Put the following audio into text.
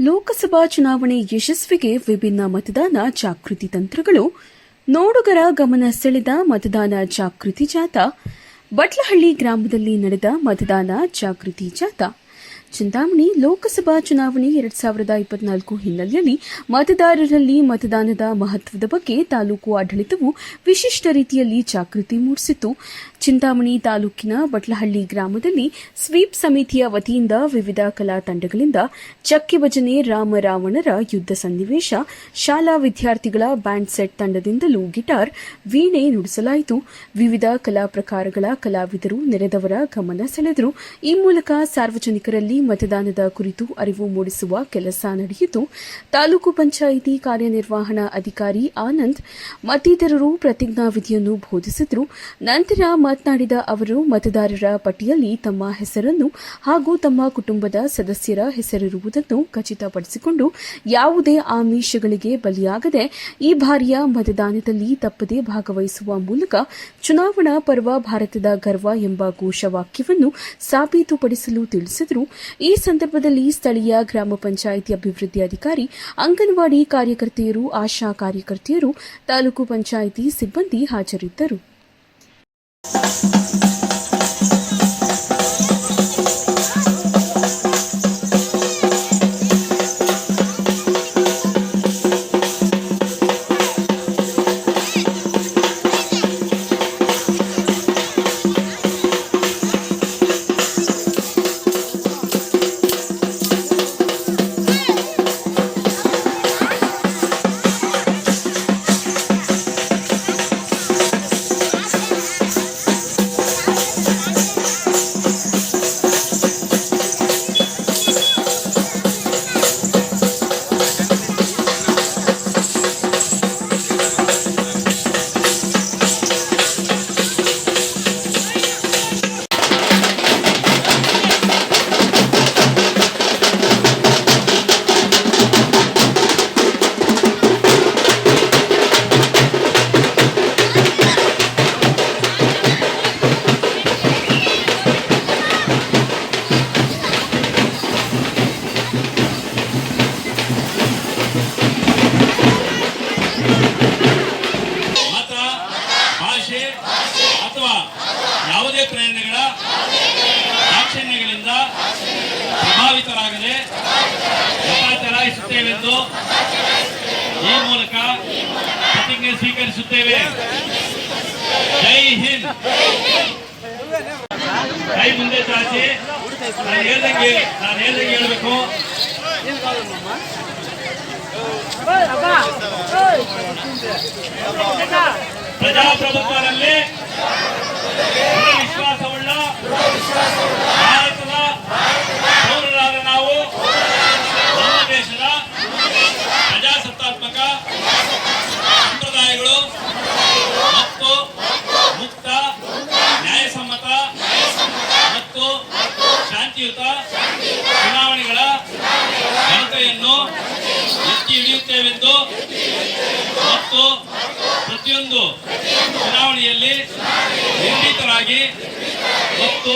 ಲೋಕಸಭಾ ಚುನಾವಣೆ ಯಶಸ್ವಿಗೆ ವಿಭಿನ್ನ ಮತದಾನ ಜಾಗೃತಿ ತಂತ್ರಗಳು, ನೋಡುಗರ ಗಮನ ಸೆಳೆದ ಮತದಾನ ಜಾಗೃತಿ ಜಾಥಾ, ಬಟ್ಲಹಳ್ಳಿ ಗ್ರಾಮದಲ್ಲಿ ನಡೆದ ಮತದಾನ ಜಾಗೃತಿ ಜಾಥಾ. ಚಿಂತಾಮಣಿ ಲೋಕಸಭಾ ಚುನಾವಣೆ ಎರಡ್ ಸಾವಿರದ ಇಪ್ಪತ್ನಾಲ್ಕು ಹಿನ್ನೆಲೆಯಲ್ಲಿ ಮತದಾರರಲ್ಲಿ ಮತದಾನದ ಮಹತ್ವದ ಬಗ್ಗೆ ತಾಲೂಕು ಆಡಳಿತವು ವಿಶಿಷ್ಟ ರೀತಿಯಲ್ಲಿ ಜಾಗೃತಿ ಮೂಡಿಸಿತು ಚಿಂತಾಮಣಿ ತಾಲೂಕಿನ ಬಟ್ಲಹಳ್ಳಿ ಗ್ರಾಮದಲ್ಲಿ ಸ್ವೀಪ್ ಸಮಿತಿಯ ವತಿಯಿಂದ ವಿವಿಧ ಕಲಾ ತಂಡಗಳಿಂದ ಚಕ್ಕೆ ಭಜನೆ ರಾಮ ರಾವಣರ ಯುದ್ಧ ಸನ್ನಿವೇಶ, ಶಾಲಾ ವಿದ್ಯಾರ್ಥಿಗಳ ಬ್ಯಾಂಡ್ ಸೆಟ್ ತಂಡದಿಂದಲೂ ಗಿಟಾರ್ ವೀಣೆ ನುಡಿಸಲಾಯಿತು. ವಿವಿಧ ಕಲಾ ಪ್ರಕಾರಗಳ ಕಲಾವಿದರು ನೆರೆದವರ ಗಮನ ಸೆಳೆದರು. ಈ ಮೂಲಕ ಸಾರ್ವಜನಿಕರಲ್ಲಿ ಮತದಾನದ ಕುರಿತು ಅರಿವು ಮೂಡಿಸುವ ಕೆಲಸ ನಡೆಯಿತು. ತಾಲೂಕು ಪಂಚಾಯಿತಿ ಕಾರ್ಯನಿರ್ವಹಣಾ ಅಧಿಕಾರಿ ಆನಂದ್, ಮತ್ತಿತರರು ಪ್ರತಿಜ್ಞಾವಿಧಿಯನ್ನು ಬೋಧಿಸಿದರು. ನಂತರ ಮಾತನಾಡಿದ ಅವರು, ಮತದಾರರ ಪಟ್ಟಿಯಲ್ಲಿ ತಮ್ಮ ಹೆಸರನ್ನು ಹಾಗೂ ತಮ್ಮ ಕುಟುಂಬದ ಸದಸ್ಯರ ಹೆಸರಿರುವುದನ್ನು ಖಚಿತಪಡಿಸಿಕೊಂಡು ಯಾವುದೇ ಆಮಿಷಗಳಿಗೆ ಬಲಿಯಾಗದೆ ಈ ಬಾರಿಯ ಮತದಾನದಲ್ಲಿ ತಪ್ಪದೆ ಭಾಗವಹಿಸುವ ಮೂಲಕ ಚುನಾವಣಾ ಪರ್ವ ಭಾರತದ ಗರ್ವ ಎಂಬ ಘೋಷವಾಕ್ಯವನ್ನು ಸಾಬೀತುಪಡಿಸಲು ತಿಳಿಸಿದರು. ಈ ಸಂದರ್ಭದಲ್ಲಿ ಸ್ಥಳೀಯ ಗ್ರಾಮ ಪಂಚಾಯಿತಿ ಅಭಿವೃದ್ಧಿ ಅಧಿಕಾರಿ, ಅಂಗನವಾಡಿ ಕಾರ್ಯಕರ್ತೆಯರು, ಆಶಾ ಕಾರ್ಯಕರ್ತೆಯರು, ತಾಲೂಕು ಪಂಚಾಯಿತಿ ಸಿಬ್ಬಂದಿ ಹಾಜರಿದ್ದರು. ಯಾವುದೇ ಪ್ರಯತ್ನಗಳ ಆಕ್ಷಣ್ಯಗಳಿಂದ ಪ್ರಭಾವಿತರಾಗದೆ ಚಲಾಯಿಸುತ್ತೇವೆಂದು ಈ ಮೂಲಕ ಪ್ರತಿಜ್ಞೆ ಸ್ವೀಕರಿಸುತ್ತೇವೆ. ಜೈ ಹಿಂದ್. ಕೈ ಮುಂದೆ ಚಾಚಿ. ನಾನು ಹೇಳ್ದಂಗೆ ನಾನು ಹೇಳ್ದಂಗೆ ಹೇಳ್ಬೇಕು. ಪ್ರಜಾಪ್ರಭುತ್ವದಲ್ಲಿ ಶಾಂತಿಯುತ ಚುನಾವಣೆಗಳ ಘನತೆಯನ್ನು ಎತ್ತಿ ಹಿಡಿಯುತ್ತೇವೆಂದು ಮತ್ತು ಪ್ರತಿಯೊಂದು ಚುನಾವಣೆಯಲ್ಲಿ ನಿರ್ಭೀತರಾಗಿ ಮತ್ತು